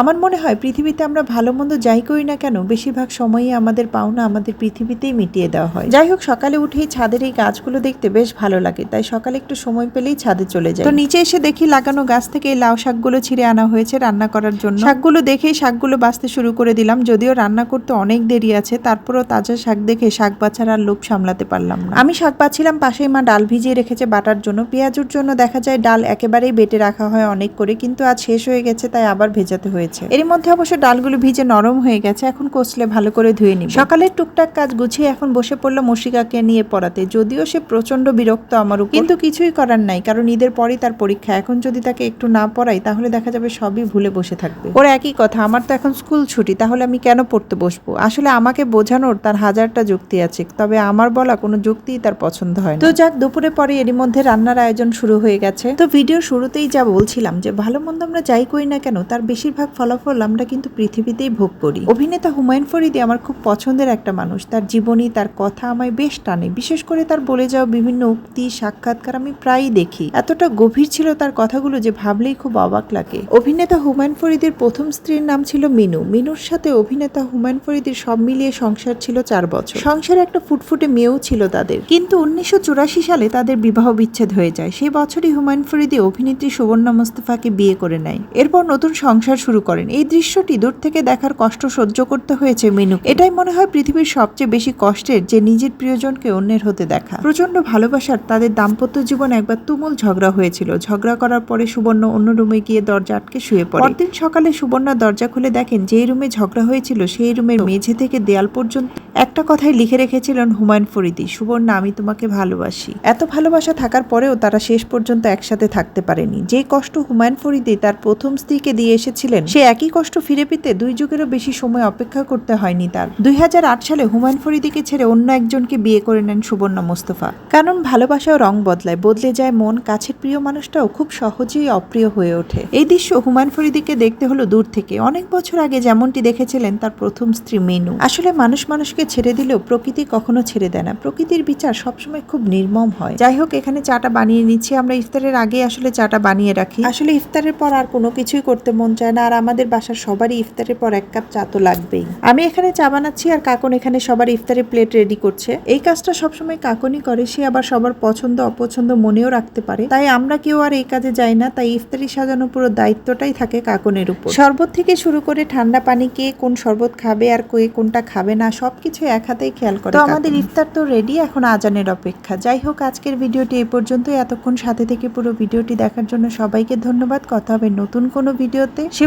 আমার মনে হয় পৃথিবীতে আমরা ভালো মন্দ যাই করি না কেন, বেশিরভাগ সময়ই আমাদের পাওনা আমাদের পৃথিবীতেই মিটিয়ে দেওয়া হয়। যাই হোক, সকালে উঠেই ছাদের এই গাছগুলো দেখতে বেশ ভালো লাগে, তাই সকালে একটু সময় পেলেই ছাদে চলে যায় তো নিচে এসে দেখি লাগানো গাছ থেকে এই লাউ শাকগুলো ছিঁড়ে আনা হয়েছে রান্না করার জন্য। শাকগুলো দেখেই শাকগুলো বাঁচতে শুরু করে দিলাম, যদিও রান্না করতে অনেক দেরি আছে, তারপরও তাজা শাক দেখে শাক বাছার আর লোভ সামলাতে পারলাম না। আমি শাক বাছিলাম, পাশেই মা ডাল ভিজিয়ে রেখেছে বাটার জন্য। পেঁয়াজুর জন্য দেখা যায় ডাল একেবারেই বেটে রাখা হয় অনেক করে, কিন্তু আজ শেষ হয়ে গেছে, তাই আবার ভেজাতে হয়েছে। এর মধ্যে অবশ্য ডালগুলো ভিজে নরম হয়ে গেছে, এখন কষলে ভালো করে ধুয়ে নিব। সকালের টুকটাক কাজ গুছিয়ে এখন বসে পড়ল মুশিকাকে নিয়ে পড়াতে। যদিও সে প্রচণ্ড বিরক্ত আমার উপর। কিন্তু কিছুই করার নাই, কারণ ঈদের পরই তার পরীক্ষা। এখন যদি তাকে একটু না পড়াই, তাহলে দেখা যাবে সবই ভুলে বসে থাকবে। ওর একই কথা, আমার তো এখন স্কুল ছুটি, তাহলে আমি কেন পড়তে বসবো? আসলে আমাকে বোঝানোর তার হাজারটা যুক্তি আছে, তবে আমার বলা কোনো যুক্তিই তার পছন্দ হয় তো যাক, দুপুরে পরে এরই মধ্যে রান্নার আয়োজন শুরু হয়ে গেছে। তো ভিডিও শুরুতেই যা বলছিলাম যে, ভালো মন্দ আমরা যাই করি না কেন, তার বেশিরভাগ ফলাফল আমরা কিন্তু পৃথিবীতেই ভোগ করি। অভিনেতা হুমায়ুন ফরিদি আমার খুব পছন্দের একটা মানুষ। তার জীবনী, তার কথা আমায় বেশ টানে। বিশেষ করে তার বলে যাওয়া বিভিন্ন উক্তি, সাক্ষাৎকার আমি প্রায়ই দেখি। এতটা গভীর ছিল তার কথাগুলো যে ভাবলেই খুব অবাক লাগে। অভিনেতা হুমায়ুন ফরিদির প্রথম স্ত্রীর নাম ছিল মিনু। মিনুর সাথে অভিনেতা হুমায়ুন ফরিদির সব মিলিয়ে সংসার ছিল চার বছর। সংসারে একটা ফুটফুটে মেয়েও ছিল তাদের। কিন্তু উনিশশো চুরাশি সালে তাদের বিবাহ বিচ্ছেদ হয়ে যায়। সেই বছরই হুমায়ুন ফরিদি অভিনেত্রী সুবর্ণা মোস্তফাকে বিয়ে করে নেয়। এরপর নতুন সংসার শুরু করেন। এই দৃশ্যটি দূর থেকে দেখার কষ্ট সহ্য করতে হয়েছে মিনু। এটাই মনে হয় পৃথিবীর সবচেয়ে বেশি কষ্টের যে নিজের প্রিয়জনকে অন্যের হতে দেখা। প্রচণ্ড ভালোবাসার তাদের দাম্পত্য জীবন একবার তুমুল ঝগড়া হয়েছিল। ঝগড়া করার পরে সুবর্ণ অন্য রুমে গিয়ে দরজা আটকে শুয়ে পড়ে। পরদিন সকালে সুবর্ণা দরজা খুলে দেখেন যেই রুমে ঝগড়া হয়েছিল সেই রুমের মেঝে থেকে দেয়াল পর্যন্ত একটা কথাই লিখে রেখেছিলেন হুমায়ুন ফরিদি, সুবর্ণা, আমি তোমাকে ভালোবাসি। এত ভালোবাসা থাকার পরেও তারা শেষ পর্যন্ত একসাথে থাকতে পারেনি। যে কষ্ট হুমায়ুন ফরিদি তার প্রথম স্ত্রীকে দিয়ে এসেছিলেন সে একই কষ্ট ফিরে পেতে দুই যুগেরও বেশি সময় অপেক্ষা করতে হয়নি তার। দু হাজার আট সালে হুমায়ুন ফরিদিকে ছেড়ে অন্য একজনকে বিয়ে করে নেন সুবর্ণা মোস্তফা। কারণ ভালোবাসাও রং বদলায়, বদলে যায় মন, কাছের প্রিয় মানুষটাও খুব সহজেই অপ্রিয় হয়ে ওঠে। এই দৃশ্য হুমায়ুন ফরিদিকে দেখতে হলো দূর থেকে। অনেক বছর আগে যেমনটি দেখেছিলেন তার প্রথম স্ত্রী মেনু। আসলে মানুষ মানুষকে ছেড়ে দিলেও প্রকৃতি কখনো ছেড়ে দেয় না। প্রকৃতির বিচার সবসময় খুব নির্মম হয়। যাই হোক, এখানে চাটা বানিয়ে নিচ্ছি। আমরা ইফতারের আগে আসলে চাটা বানিয়ে রাখি। আসলে ইফতারের পর আর কোনো কিছুই করতে মন চায় না। আর আমাদের বাসার সবারই ইফতারের পর এক কাপ চা তো লাগবেই। আমি এখানে চা বানাচ্ছি আর কাকন এখানে সবার ইফতারের প্লেট রেডি করছে। এই কাজটা সবসময় কাকনই করে সে আবার সবার পছন্দ অপছন্দ মনেও রাখতে পারে। তাই আমরা কেউ আর এই কাজে যাই না তাই ইফতারি সাজানো পুরো দায়িত্বটাই থাকে কাকনের উপর। শরবত থেকে শুরু করে ঠান্ডা পানি কে কোন শরবত খাবে আর কে কোনটা খাবে না সবকিছু এক হাতেই খেয়াল করে তো আমাদের ইফতার তো রেডি এখন আজানের অপেক্ষা। যাই হোক আজকের ভিডিওটি এই পর্যন্তই। এতক্ষণ সাথে থেকে পুরো ভিডিওটি দেখার জন্য সবাইকে ধন্যবাদ। কথা হবে নতুন কোনো ভিডিওতে। সে